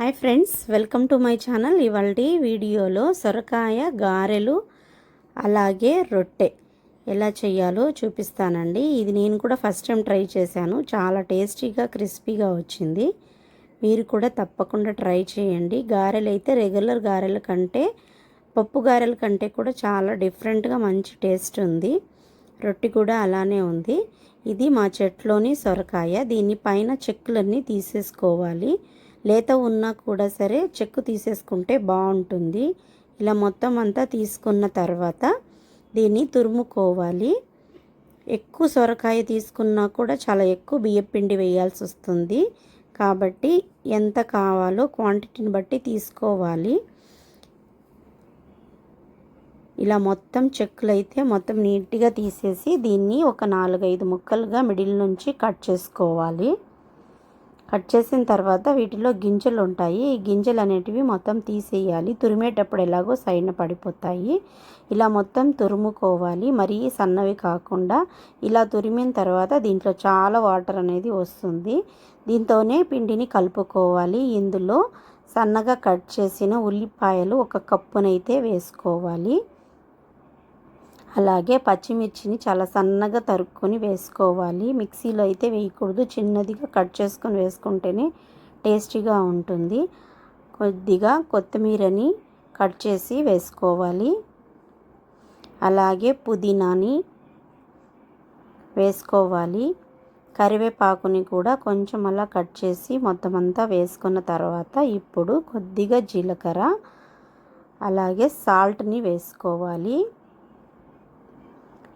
Hi friends welcome to my channel. ఇవాళ వీడియోలో సొరకాయ గారెలు అలాగే రొట్టె ఎలా చేయాలో చూపిస్తానండి. ఇది నేను కూడా ఫస్ట్ టైం ట్రై చేశాను. చాలా టేస్టీగా క్రిస్పీగా వచ్చింది. మీరు కూడా తప్పకుండా ట్రై చేయండి. గారెలు అయితే రెగ్యులర్ గారెల కంటే పప్పు గారెల కంటే కూడా చాలా డిఫరెంట్గా మంచి టేస్ట్ ఉంది. రొట్టె కూడా అలానే ఉంది. ఇది మా చెట్లోని సొరకాయ. దీని పైన చెక్కులన్నీ తీసేసుకోవాలి. లేత ఉన్నా కూడా సరే చెక్కు తీసేసుకుంటే బాగుంటుంది. ఇలా మొత్తం అంతా తీసుకున్న తర్వాత దీన్ని తురుముకోవాలి. ఎక్కువ సొరకాయ తీసుకున్నా కూడా చాలా ఎక్కువ బియ్యపిండి వేయాల్సి వస్తుంది. కాబట్టి ఎంత కావాలో క్వాంటిటీని బట్టి తీసుకోవాలి. ఇలా మొత్తం చెక్కులు అయితే మొత్తం నీట్గా తీసేసి దీన్ని ఒక నాలుగైదు ముక్కలుగా మిడిల్ నుంచి కట్ చేసుకోవాలి. కట్ చేసిన తర్వాత వీటిలో గింజలు ఉంటాయి. ఈ గింజలు అనేటివి మొత్తం తీసేయాలి. తురిమేటప్పుడు ఎలాగో సైడ్న పడిపోతాయి. ఇలా మొత్తం తురుముకోవాలి. మరీ సన్నవి కాకుండా ఇలా తురిమిన తర్వాత దీంట్లో చాలా వాటర్ అనేది వస్తుంది. దీంతోనే పిండిని కలుపుకోవాలి. ఇందులో సన్నగా కట్ చేసిన ఉల్లిపాయలు ఒక కప్పునైతే వేసుకోవాలి. అలాగే పచ్చిమిర్చిని చాలా సన్నగా తరుక్కొని వేసుకోవాలి. మిక్సీలో అయితే వేయకూడదు. చిన్నదిగా కట్ చేసుకొని వేసుకుంటేనే టేస్టీగా ఉంటుంది. కొద్దిగా కొత్తిమీరని కట్ చేసి వేసుకోవాలి. అలాగే పుదీనాని వేసుకోవాలి. కరివేపాకుని కూడా కొంచెం అలా కట్ చేసి మొత్తం అంతా వేసుకున్న తర్వాత ఇప్పుడు కొద్దిగా జీలకర్ర అలాగే సాల్ట్ని వేసుకోవాలి.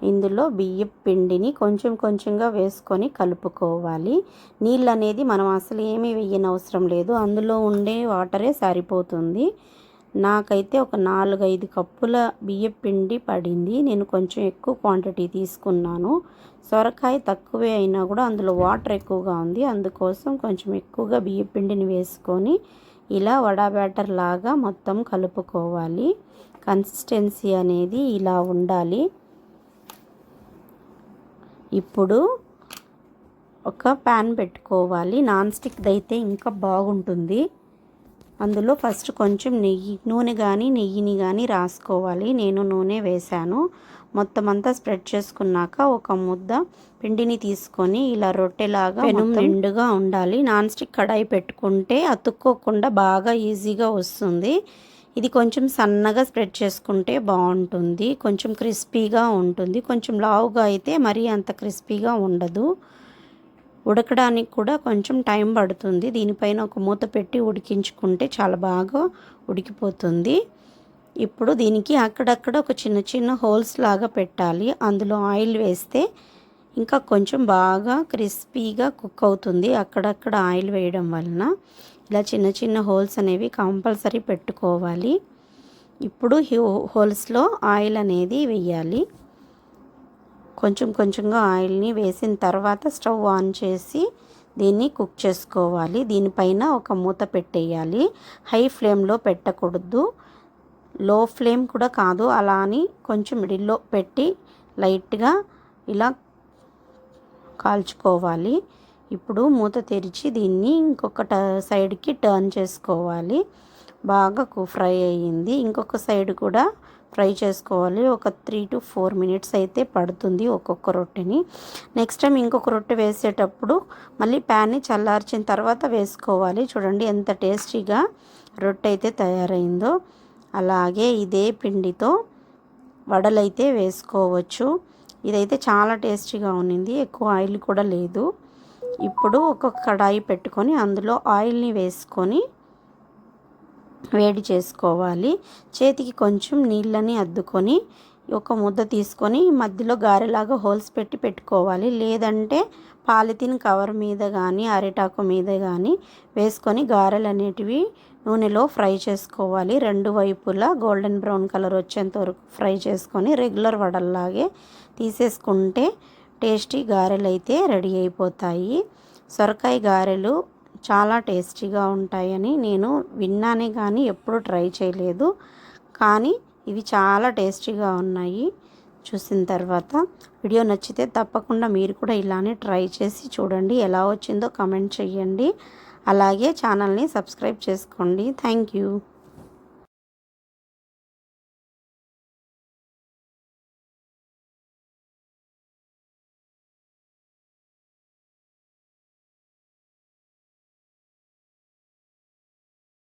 ఇందులో బియ్యం పిండిని కొంచెం కొంచెంగా వేసుకొని కలుపుకోవాలి. నీళ్ళు అనేది మనం అసలు ఏమీ వేయనవసరం లేదు. అందులో ఉండే వాటరే సరిపోతుంది. నాకైతే ఒక నాలుగైదు కప్పుల బియ్యం పిండి పడింది. నేను కొంచెం ఎక్కువ క్వాంటిటీ తీసుకున్నాను. సొరకాయ తక్కువే అయినా కూడా అందులో వాటర్ ఎక్కువగా ఉంది. అందుకోసం కొంచెం ఎక్కువగా బియ్యం పిండిని వేసుకొని ఇలా వడా బ్యాటర్ లాగా మొత్తం కలుపుకోవాలి. కన్సిస్టెన్సీ అనేది ఇలా ఉండాలి. ఇప్పుడు ఒక ప్యాన్ పెట్టుకోవాలి. నాన్ స్టిక్ది అయితే ఇంకా బాగుంటుంది. అందులో ఫస్ట్ కొంచెం నెయ్యి నూనె కానీ నెయ్యిని కానీ రాసుకోవాలి. నేను నూనె వేశాను. మొత్తం అంతా స్ప్రెడ్ చేసుకున్నాక ఒక ముద్ద పిండిని తీసుకొని ఇలా రొట్టెలాగా పెను నిండుగా ఉండాలి. నాన్ స్టిక్ కడాయి పెట్టుకుంటే అతుక్కోకుండా బాగా ఈజీగా వస్తుంది. ఇది కొంచెం సన్నగా స్ప్రెడ్ చేసుకుంటే బాగుంటుంది. కొంచెం క్రిస్పీగా ఉంటుంది. కొంచెం లావుగా అయితే మరీ అంత క్రిస్పీగా ఉండదు. ఉడకడానికి కూడా కొంచెం టైం పడుతుంది. దీనిపైన ఒక మూత పెట్టి ఉడికించుకుంటే చాలా బాగా ఉడికిపోతుంది. ఇప్పుడు దీనికి అక్కడక్కడ ఒక చిన్న చిన్న హోల్స్ లాగా పెట్టాలి. అందులో ఆయిల్ వేస్తే ఇంకా కొంచెం బాగా క్రిస్పీగా కుక్ అవుతుంది అక్కడక్కడ ఆయిల్ వేయడం వలన. ఇలా చిన్న చిన్న హోల్స్ అనేవి కంపల్సరీ పెట్టుకోవాలి. ఇప్పుడు హోల్స్లో ఆయిల్ అనేది వేయాలి. కొంచెం కొంచెంగా ఆయిల్ని వేసిన తర్వాత స్టవ్ ఆన్ చేసి దీన్ని కుక్ చేసుకోవాలి. దీనిపైన ఒక మూత పెట్టేయాలి. హై ఫ్లేమ్లో పెట్టకూడదు. లో ఫ్లేమ్ కూడా కాదు. అలా అని కొంచెం మిడిల్లో పెట్టి లైట్గా ఇలా కాల్చుకోవాలి. ఇప్పుడు మూత తెరిచి దీన్ని ఇంకొక సైడ్కి టర్న్ చేసుకోవాలి. బాగా ఫ్రై అయ్యింది. ఇంకొక సైడ్ కూడా ఫ్రై చేసుకోవాలి. ఒక త్రీ టు ఫోర్ మినిట్స్ అయితే పడుతుంది ఒక్కొక్క రొట్టెని. నెక్స్ట్ టైం ఇంకొక రొట్టె వేసేటప్పుడు మళ్ళీ ప్యాన్ని చల్లార్చిన తర్వాత వేసుకోవాలి. చూడండి ఎంత టేస్టీగా రొట్టె అయితే తయారైందో. అలాగే ఇదే పిండితో వడలైతే వేసుకోవచ్చు. ఇదైతే చాలా టేస్టీగా ఉన్నింది. ఎక్కువ ఆయిల్ కూడా లేదు. ఇప్పుడు ఒక కడాయి పెట్టుకొని అందులో ఆయిల్ని వేసుకొని వేడి చేసుకోవాలి. చేతికి కొంచెం నీళ్ళని అద్దుకొని ఒక ముద్ద తీసుకొని మధ్యలో గారెలాగా హోల్స్ పెట్టి పెట్టుకోవాలి. లేదంటే పాలిథిన్ కవర్ మీద కానీ అరిటాకు మీద కానీ వేసుకొని గారెలు అనేటివి నూనెలో ఫ్రై చేసుకోవాలి. రెండు వైపులా గోల్డెన్ బ్రౌన్ కలర్ వచ్చేంత వరకు ఫ్రై చేసుకొని రెగ్యులర్ వడల్లాగే తీసేసుకుంటే టేస్టీ గారెలు అయితే రెడీ అయిపోతాయి. సొరకాయ గారెలు చాలా టేస్టీగా ఉంటాయని నేను విన్నానే కానీ ఎప్పుడు ట్రై చేయలేదు. కానీ ఇవి చాలా టేస్టీగా ఉన్నాయి. చూసిన తర్వాత వీడియో నచ్చితే తప్పకుండా మీరు కూడా ఇలానే ట్రై చేసి చూడండి. ఎలా వచ్చిందో కమెంట్ చేయండి అలాగే ఛానల్ని సబ్స్క్రైబ్ చేసుకోండి. Thank you.